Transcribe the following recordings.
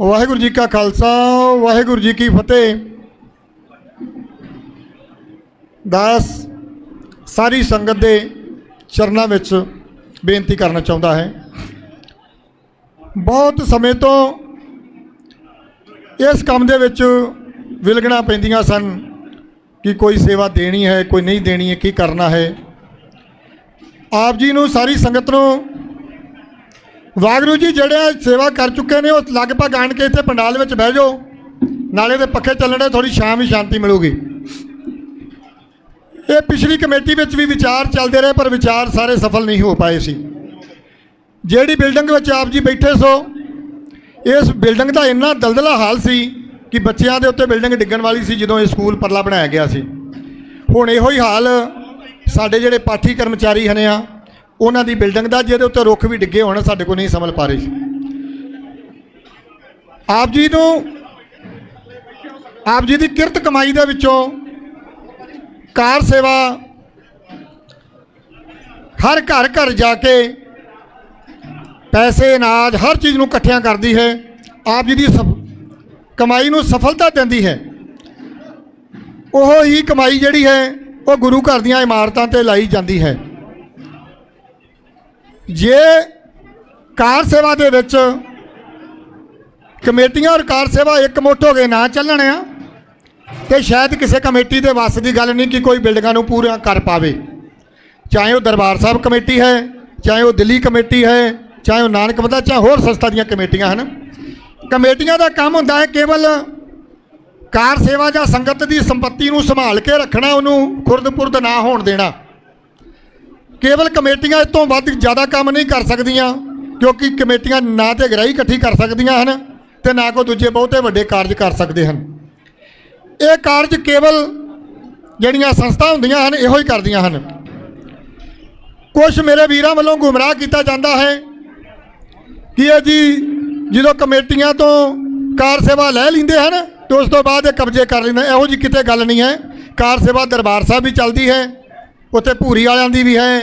ਵਾਹਿਗੁਰੂ ਜੀ ਕਾ ਖਾਲਸਾ, ਵਾਹਿਗੁਰੂ ਜੀ ਕੀ ਫਤਿਹ। ਦਾਸ ਸਾਰੀ ਸੰਗਤ ਦੇ ਚਰਨਾਂ ਵਿੱਚ ਬੇਨਤੀ ਕਰਨਾ ਚਾਹੁੰਦਾ ਹੈ। ਬਹੁਤ ਸਮੇਂ ਤੋਂ ਇਸ ਕੰਮ ਦੇ ਵਿੱਚ ਵਿਲਗਣਾ ਪੈਂਦੀਆਂ ਸਨ ਕਿ ਕੋਈ ਸੇਵਾ ਦੇਣੀ ਹੈ, ਕੋਈ ਨਹੀਂ ਦੇਣੀ ਹੈ, ਕੀ ਕਰਨਾ ਹੈ। ਆਪ ਜੀ ਨੂੰ ਸਾਰੀ ਸੰਗਤ ਨੂੰ ਵਾਗਰੂ ਜੀ ਜਿਹੜੇ ਸੇਵਾ ਕਰ ਚੁੱਕੇ ਨੇ, ਉਹ ਲਗਭਗ ਆਣ ਕੇ ਇੱਥੇ ਪੰਡਾਲ ਵਿੱਚ ਬਹਿ ਜਾਓ। ਨਾਲੇ ਦੇ ਪੱਖੇ ਚੱਲਣੇ ਥੋੜੀ ਸ਼ਾਮ ਹੀ ਸ਼ਾਂਤੀ ਮਿਲੂਗੀ। ਇਹ ਪਿਛਲੀ ਕਮੇਟੀ ਵਿੱਚ ਵੀ ਵਿਚਾਰ ਚੱਲਦੇ ਰਹੇ, ਪਰ ਵਿਚਾਰ ਸਾਰੇ ਸਫਲ ਨਹੀਂ ਹੋ ਪਾਏ ਸੀ। ਜਿਹੜੀ ਬਿਲਡਿੰਗ ਵਿੱਚ ਆਪ ਜੀ ਬੈਠੇ ਸੋ, ਇਸ ਬਿਲਡਿੰਗ ਦਾ ਇੰਨਾ ਦਲਦਲਾ ਹਾਲ ਸੀ ਕਿ ਬੱਚਿਆਂ ਦੇ ਉੱਤੇ ਬਿਲਡਿੰਗ ਡਿੱਗਣ ਵਾਲੀ ਸੀ, ਜਦੋਂ ਇਹ ਸਕੂਲ ਪਰਲਾ ਬਣਾਇਆ ਗਿਆ ਸੀ। ਹੁਣ ਇਹੋ ਹੀ ਹਾਲ ਸਾਡੇ ਜਿਹੜੇ ਪਾਠੀ ਕਰਮਚਾਰੀ ਹਨ ਆ ਉਹਨਾਂ ਦੀ ਬਿਲਡਿੰਗ ਦਾ, ਜਿਹਦੇ ਉੱਤੇ ਰੁੱਖ ਵੀ ਡਿੱਗੇ ਹੋਣ, ਸਾਡੇ ਕੋਲ ਨਹੀਂ ਸੰਭਲ ਪਾ ਰਹੇ ਸੀ। ਆਪ ਜੀ ਨੂੰ, ਆਪ ਜੀ ਦੀ ਕਿਰਤ ਕਮਾਈ ਦੇ ਵਿੱਚੋਂ ਕਾਰ ਸੇਵਾ, ਹਰ ਘਰ ਘਰ ਜਾ ਕੇ ਪੈਸੇ, ਅਨਾਜ, ਹਰ ਚੀਜ਼ ਨੂੰ ਇਕੱਠਿਆਂ ਕਰਦੀ ਹੈ। ਆਪ ਜੀ ਦੀ ਸਫ- ਕਮਾਈ ਨੂੰ ਸਫਲਤਾ ਦਿੰਦੀ ਹੈ। ਉਹ ਹੀ ਕਮਾਈ ਜਿਹੜੀ ਹੈ, ਉਹ ਗੁਰੂ ਘਰ ਦੀਆਂ ਇਮਾਰਤਾਂ ਤੇ ਲਾਈ ਜਾਂਦੀ ਹੈ। ਜੇ ਕਾਰ ਸੇਵਾ ਦੇ ਵਿੱਚ ਕਮੇਟੀਆਂ ਔਰ ਕਾਰ ਸੇਵਾ ਇੱਕ ਮੁੱਠ ਹੋ ਕੇ ਨਾ ਚੱਲਣ ਆ, ਤੇ ਸ਼ਾਇਦ ਕਿਸੇ ਕਮੇਟੀ ਦੇ ਵੱਸ ਦੀ ਗੱਲ ਨਹੀਂ ਕਿ ਕੋਈ ਬਿਲਡਿੰਗਾਂ ਨੂੰ ਪੂਰਾ ਕਰ ਪਾਵੇ। ਚਾਹੇ ਉਹ ਦਰਬਾਰ ਸਾਹਿਬ ਕਮੇਟੀ ਹੈ, ਚਾਹੇ ਉਹ ਦਿੱਲੀ ਕਮੇਟੀ ਹੈ, ਚਾਹੇ ਉਹ ਨਾਨਕ ਮਤਾ ਚਾਹੇ ਹੋਰ ਸੰਸਥਾ ਦੀਆਂ ਕਮੇਟੀਆਂ ਹਨ। ਕਮੇਟੀਆਂ ਦਾ ਕੰਮ ਹੁੰਦਾ ਹੈ ਕੇਵਲ ਕਾਰ ਸੇਵਾ ਜਾਂ ਸੰਗਤ ਦੀ ਸੰਪਤੀ ਨੂੰ ਸੰਭਾਲ ਕੇ ਰੱਖਣਾ, ਉਹਨੂੰ ਖੁਰਦਪੁਰਦ ਨਾ ਹੋਣ ਦੇਣਾ। ਕੇਵਲ ਕਮੇਟੀਆਂ ਇਸ ਤੋਂ ਵੱਧ ਜ਼ਿਆਦਾ ਕੰਮ ਨਹੀਂ ਕਰ ਸਕਦੀਆਂ, ਕਿਉਂਕਿ ਕਮੇਟੀਆਂ ਨਾ ਤੇ ਗ੍ਰਾਹੀ ਇਕੱਠੀ ਕਰ ਸਕਦੀਆਂ ਹਨ ਤੇ ਨਾ ਕੋ ਦੂਜੇ ਬਹੁਤੇ ਵੱਡੇ ਕਾਰਜ ਕਰ ਸਕਦੇ ਹਨ। ਇਹ ਕਾਰਜ ਕੇਵਲ ਜਿਹੜੀਆਂ ਸੰਸਥਾ ਹੁੰਦੀਆਂ ਹਨ, ਇਹੋ ਹੀ ਕਰਦੀਆਂ ਹਨ। ਕੁਝ ਮੇਰੇ ਵੀਰਾਂ ਵੱਲੋਂ ਗੁੰਮਰਾਹ ਕੀਤਾ ਜਾਂਦਾ ਹੈ ਕਿ ਇਹ ਜੀ ਜਦੋਂ ਕਮੇਟੀਆਂ ਤੋਂ ਕਾਰ ਸੇਵਾ ਲੈ ਲੈਂਦੇ ਹਨ, ਤੇ ਉਸ ਤੋਂ ਬਾਅਦ ਇਹ ਕਬਜ਼ੇ ਕਰ ਲੈਂਦੇ ਇਹੋ ਜੀ ਕਿਤੇ ਗੱਲ ਨਹੀਂ ਹੈ। ਕਾਰ ਸੇਵਾ ਦਰਬਾਰ ਸਾਹਿਬ ਵੀ ਚੱਲਦੀ ਹੈ। ਉੱਥੇ ਭੂਰੀ ਵਾਲਿਆਂ ਦੀ ਵੀ ਹੈ,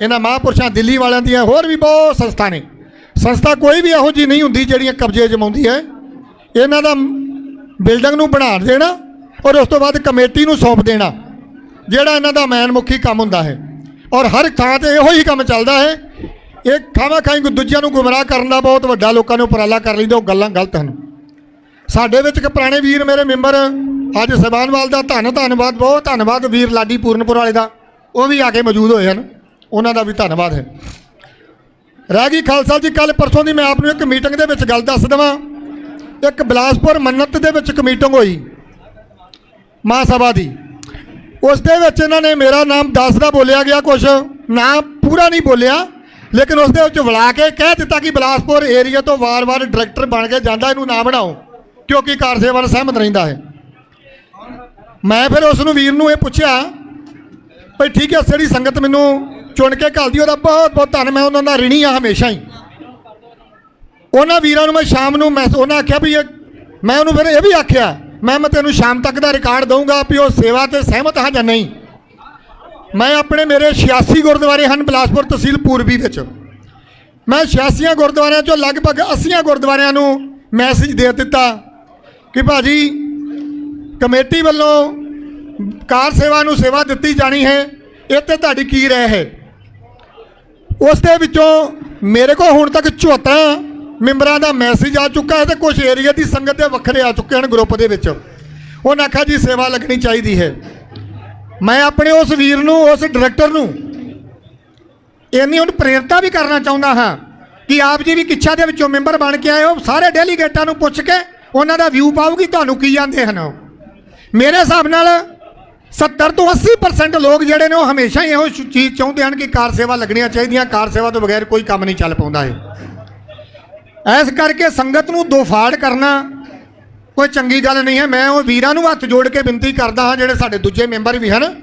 ਇਹਨਾਂ ਮਹਾਂਪੁਰਸ਼ਾਂ ਦਿੱਲੀ ਵਾਲਿਆਂ ਦੀਆਂ ਹੋਰ ਵੀ ਬਹੁਤ ਸੰਸਥਾ ਨੇ। ਸੰਸਥਾ ਕੋਈ ਵੀ ਇਹੋ ਜੀ ਨਹੀਂ ਹੁੰਦੀ ਜਿਹੜੀਆਂ ਕਬਜ਼ੇ ਜਮਾਉਂਦੀ ਹੈ। ਇਹਨਾਂ ਦਾ ਬਿਲਡਿੰਗ ਨੂੰ ਬਣਾ ਦੇਣਾ ਔਰ ਉਸ ਤੋਂ ਬਾਅਦ ਕਮੇਟੀ ਨੂੰ ਸੌਂਪ ਦੇਣਾ, ਜਿਹੜਾ ਇਹਨਾਂ ਦਾ ਮੈਨ ਮੁਖੀ ਕੰਮ ਹੁੰਦਾ ਹੈ। ਔਰ ਹਰ ਥਾਂ ਤੇ ਇਹੋ ਹੀ ਕੰਮ ਚੱਲਦਾ ਹੈ, ਇਹ ਖਾਵਾ ਖਾਈ ਦੂਜਿਆਂ ਨੂੰ ਗੁੰਮਰਾਹ ਕਰਨ ਦਾ ਬਹੁਤ ਵੱਡਾ ਲੋਕਾਂ ਨੂੰ ਉਪਰਾਲਾ ਕਰ ਲੈਂਦੇ, ਉਹ ਗੱਲਾਂ ਗਲਤ ਹਨ। ਸਾਡੇ ਵਿੱਚ ਇੱਕ ਪੁਰਾਣੇ ਵੀਰ ਮੇਰੇ ਮੈਂਬਰ, ਅੱਜ ਸਬਾਨਵਾਲ ਦਾ ਧੰਨ ਧੰਨਵਾਦ, ਬਹੁਤ ਧੰਨਵਾਦ ਵੀਰ ਲਾਡੀ ਪੂਰਨਪੁਰ ਵਾਲੇ ਦਾ। ਉਹ ਵੀ ਆ ਕੇ ਮੌਜੂਦ ਹੋਏ ਹਨ। ਉਹਨਾਂ ਦਾ ਵੀ ਧੰਨਵਾਦ ਹੈ। ਰਹਿ ਗਈ ਖਾਲਸਾ ਜੀ ਕੱਲ ਪਰਸੋਂ ਦੀ ਮੈਂ ਆਪ ਨੂੰ ਇੱਕ ਮੀਟਿੰਗ ਦੇ ਵਿੱਚ ਗੱਲ ਦੱਸ ਦਵਾਂ। ਇੱਕ ਬਲਾਸਪੁਰ ਮੰਨਤ ਦੇ ਵਿੱਚ ਇੱਕ ਮੀਟਿੰਗ ਹੋਈ, ਮਹਾਸਭਾ ਦੀ। ਉਸ ਦੇ ਵਿੱਚ ਇਹਨਾਂ ਨੇ ਮੇਰਾ ਨਾਮ ਦੱਸਦਾ ਬੋਲਿਆ ਗਿਆ ਕੁਝ ਨਾਮ ਪੂਰਾ ਨਹੀਂ ਬੋਲਿਆ, ਲੇਕਿਨ ਉਸ ਦੇ ਵਿੱਚ ਵਲਾ ਕੇ ਕਹਿ ਦਿੱਤਾ ਕਿ ਬਲਾਸਪੁਰ ਏਰੀਆ ਤੋਂ ਵਾਰ-ਵਾਰ ਡਾਇਰੈਕਟਰ ਬਣ ਕੇ ਜਾਂਦਾ, ਇਹਨੂੰ ਨਾ ਬਣਾਓ, ਕਿਉਂਕਿ ਕਾਰ ਸੇਵਾ ਨਾਲ ਸਹਿਮਤ ਰਹਿੰਦਾ ਹੈ। ਮੈਂ ਫਿਰ ਉਸ ਨੂੰ ਵੀਰ ਨੂੰ ਇਹ ਪੁੱਛਿਆ ਭਈ ਠੀਕ ਹੈ ਜਿਹੜੀ ਸੰਗਤ ਮੈਨੂੰ ਚੁਣ ਕੇ ਘੱਲਦੀ ਉਹਦਾ ਬਹੁਤ ਬਹੁਤ ਧੰਨ, ਮੈਂ ਉਹਨਾਂ ਦਾ ਰਿਣੀ ਆ ਹਮੇਸ਼ਾ ਹੀ। ਉਹਨਾਂ ਵੀਰਾਂ ਨੂੰ ਮੈਂ ਸ਼ਾਮ ਨੂੰ ਮੈਂ ਉਹਨਾਂ ਆਖਿਆ ਵੀ ਮੈਂ ਉਹਨੂੰ ਫਿਰ ਇਹ ਵੀ ਆਖਿਆ, ਮੈਂ ਮੈਂ ਤੈਨੂੰ ਸ਼ਾਮ ਤੱਕ ਦਾ ਰਿਕਾਰਡ ਦਊਂਗਾ ਵੀ ਉਹ ਸੇਵਾ ਤੇ ਸਹਿਮਤ ਹਾਂ ਜਾਂ ਨਹੀਂ। ਮੈਂ ਆਪਣੇ ਮੇਰੇ 86 ਗੁਰਦੁਆਰੇ ਹਨ ਬਿਲਾਸਪੁਰ ਤਹਿਸੀਲ ਪੂਰਬੀ ਵਿੱਚ। ਮੈਂ 86 ਗੁਰਦੁਆਰਿਆਂ ਚੋਂ ਲਗਭਗ 80 ਗੁਰਦੁਆਰਿਆਂ ਨੂੰ ਮੈਸੇਜ ਦੇ ਦਿੱਤਾ ਕਿ ਭਾਜੀ ਕਮੇਟੀ ਵੱਲੋਂ ਕਾਰ ਸੇਵਾ ਨੂੰ ਸੇਵਾ ਦਿੱਤੀ ਜਾਣੀ ਹੈ ਇਹ ਤੇ ਤੁਹਾਡੀ ਕੀ ਰਹਿ ਹੈ? ਉਸ ਦੇ ਵਿੱਚੋਂ ਮੇਰੇ ਕੋਲ ਹੁਣ ਤੱਕ 74 ਮੈਂਬਰਾਂ ਦਾ ਮੈਸੇਜ ਆ ਚੁੱਕਾ ਹੈ ਤੇ ਕੁਝ ਏਰੀਆ ਦੀ ਸੰਗਤ ਦੇ ਵੱਖਰੇ ਆ ਚੁੱਕੇ ਹਨ ਗਰੁੱਪ ਦੇ ਵਿੱਚ। ਉਹਨਾਂ ਆਖਿਆ ਜੀ, ਸੇਵਾ ਲੱਗਣੀ ਚਾਹੀਦੀ ਹੈ। ਮੈਂ ਆਪਣੇ ਉਸ ਵੀਰ ਨੂੰ, ਉਸ ਡਾਇਰੈਕਟਰ ਨੂੰ ਇੰਨੀ ਹੁਣ ਪ੍ਰੇਰਤਾ ਵੀ ਕਰਨਾ ਚਾਹੁੰਦਾ ਹਾਂ ਕਿ ਆਪ ਜੀ ਵੀ ਕਿੱਛਾ ਦੇ ਵਿੱਚੋਂ ਮੈਂਬਰ ਬਣ ਕੇ ਆਏ ਹੋ, ਸਾਰੇ ਡੈਲੀਗੇਟਾਂ ਨੂੰ ਪੁੱਛ ਕੇ ਉਹਨਾਂ ਦਾ ਵਿਊ ਪਾਉਗੀ ਤੁਹਾਨੂੰ ਕੀ ਜਾਂਦੇ ਹਨ ਉਹ। ਮੇਰੇ ਹਿਸਾਬ ਨਾਲ 70 ਤੋਂ 80% ਲੋਕ ਜਿਹੜੇ ਨੇ ਉਹ ਹਮੇਸ਼ਾ ਹੀ ਇਹੋ ਚੀਜ਼ ਚਾਹੁੰਦੇ ਹਨ ਕਿ ਕਾਰ ਸੇਵਾ ਲੱਗਣੀਆਂ ਚਾਹੀਦੀਆਂ, ਕਾਰ ਸੇਵਾ ਤੋਂ ਬਗੈਰ ਕੋਈ ਕੰਮ ਨਹੀਂ ਚੱਲ ਪਾਉਂਦਾ ਹੈ ਇਸ ਕਰਕੇ ਸੰਗਤ ਨੂੰ ਦੋਫਾੜ ਕਰਨਾ ਕੋਈ ਚੰਗੀ ਗੱਲ ਨਹੀਂ ਹੈ। ਮੈਂ ਉਹ ਵੀਰਾਂ ਨੂੰ ਹੱਥ ਜੋੜ ਕੇ ਬੇਨਤੀ ਕਰਦਾ ਹਾਂ, ਜਿਹੜੇ ਸਾਡੇ ਦੂਜੇ ਮੈਂਬਰ ਵੀ ਹਨ,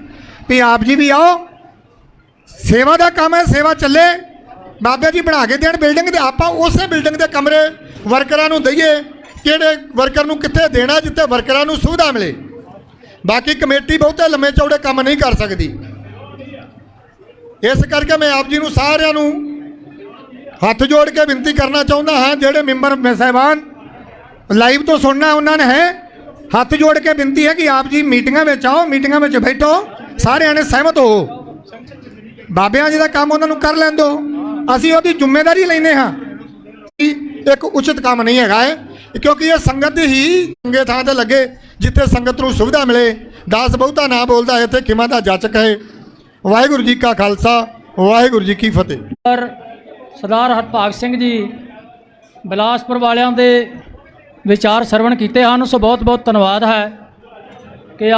ਵੀ ਆਪ ਜੀ ਵੀ ਆਓ। ਸੇਵਾ ਦਾ ਕੰਮ ਹੈ, ਸੇਵਾ ਚੱਲੇ। ਬਾਬੇ ਜੀ ਬਣਾ ਕੇ ਦੇਣ ਬਿਲਡਿੰਗ ਤੇ ਆਪਾਂ ਉਸੇ ਬਿਲਡਿੰਗ ਦੇ ਕਮਰੇ ਵਰਕਰਾਂ ਨੂੰ ਦਈਏ, ਕਿਹੜੇ ਵਰਕਰ ਨੂੰ ਕਿੱਥੇ ਦੇਣਾ, ਜਿੱਥੇ ਵਰਕਰਾਂ ਨੂੰ ਸੁਵਿਧਾ ਮਿਲੇ। ਬਾਕੀ ਕਮੇਟੀ ਬਹੁਤੇ ਲੰਮੇ ਚੌੜੇ ਕੰਮ ਨਹੀਂ ਕਰ ਸਕਦੀ। ਇਸ ਕਰਕੇ ਮੈਂ ਆਪ ਜੀ ਨੂੰ ਸਾਰਿਆਂ ਨੂੰ ਹੱਥ ਜੋੜ ਕੇ ਬੇਨਤੀ ਕਰਨਾ ਚਾਹੁੰਦਾ ਹਾਂ, ਜਿਹੜੇ ਮੈਂਬਰ ਸਾਹਿਬਾਨ ਲਾਈਵ ਤੋਂ ਸੁਣਨਾ ਉਹਨਾਂ ਨੇ ਹੈ, ਹੱਥ ਜੋੜ ਕੇ ਬੇਨਤੀ ਹੈ ਕਿ ਆਪ ਜੀ ਮੀਟਿੰਗਾਂ ਵਿੱਚ ਆਓ, ਮੀਟਿੰਗਾਂ ਵਿੱਚ ਬੈਠੋ, ਸਾਰਿਆਂ ਨੇ ਸਹਿਮਤ ਹੋ ਬਾਬਿਆਂ ਜੀ ਦਾ ਕੰਮ ਉਹਨਾਂ ਨੂੰ ਕਰ ਲੈਣ ਦਿਓ ਅਸੀਂ ਉਹਦੀ ਜ਼ਿੰਮੇਵਾਰੀ ਲੈਨੇ ਹਾਂ। ਇੱਕ ਉਚਿਤ ਕੰਮ ਨਹੀਂ ਹੈਗਾ ਹੈ ਕਿਉਂਕਿ ਇਹ ਸੰਗਤ ਹੀ ਚੰਗੇ ਥਾਂ ਤੇ ਲੱਗੇ। ਜਿੱਥੇ ਸੰਗਤ ਨੂੰ ਸੁਵਿਧਾ ਮਿਲੇ, ਦਾਸ ਬਹੁਤਾ ਨਾ ਬੋਲਦਾ ਇੱਥੇ ਕਿਮਾ ਦਾ ਜਾਚਕ ਹੈ। ਵਾਹਿਗੁਰੂ ਜੀ ਕਾ ਖਾਲਸਾ, ਵਾਹਿਗੁਰੂ ਜੀ ਕੀ ਫਤਿਹ। ਪਰ ਸਰਦਾਰ ਹਰਭਾਗ ਸਿੰਘ ਜੀ, ਬਿਲਾਸਪੁਰ ਵਾਲਿਆਂ ਦੇ ਵਿਚਾਰ ਸਰਵਣ ਕੀਤੇ ਹਨ, ਸੋ ਬਹੁਤ ਬਹੁਤ ਧੰਨਵਾਦ ਹੈ ਕਿ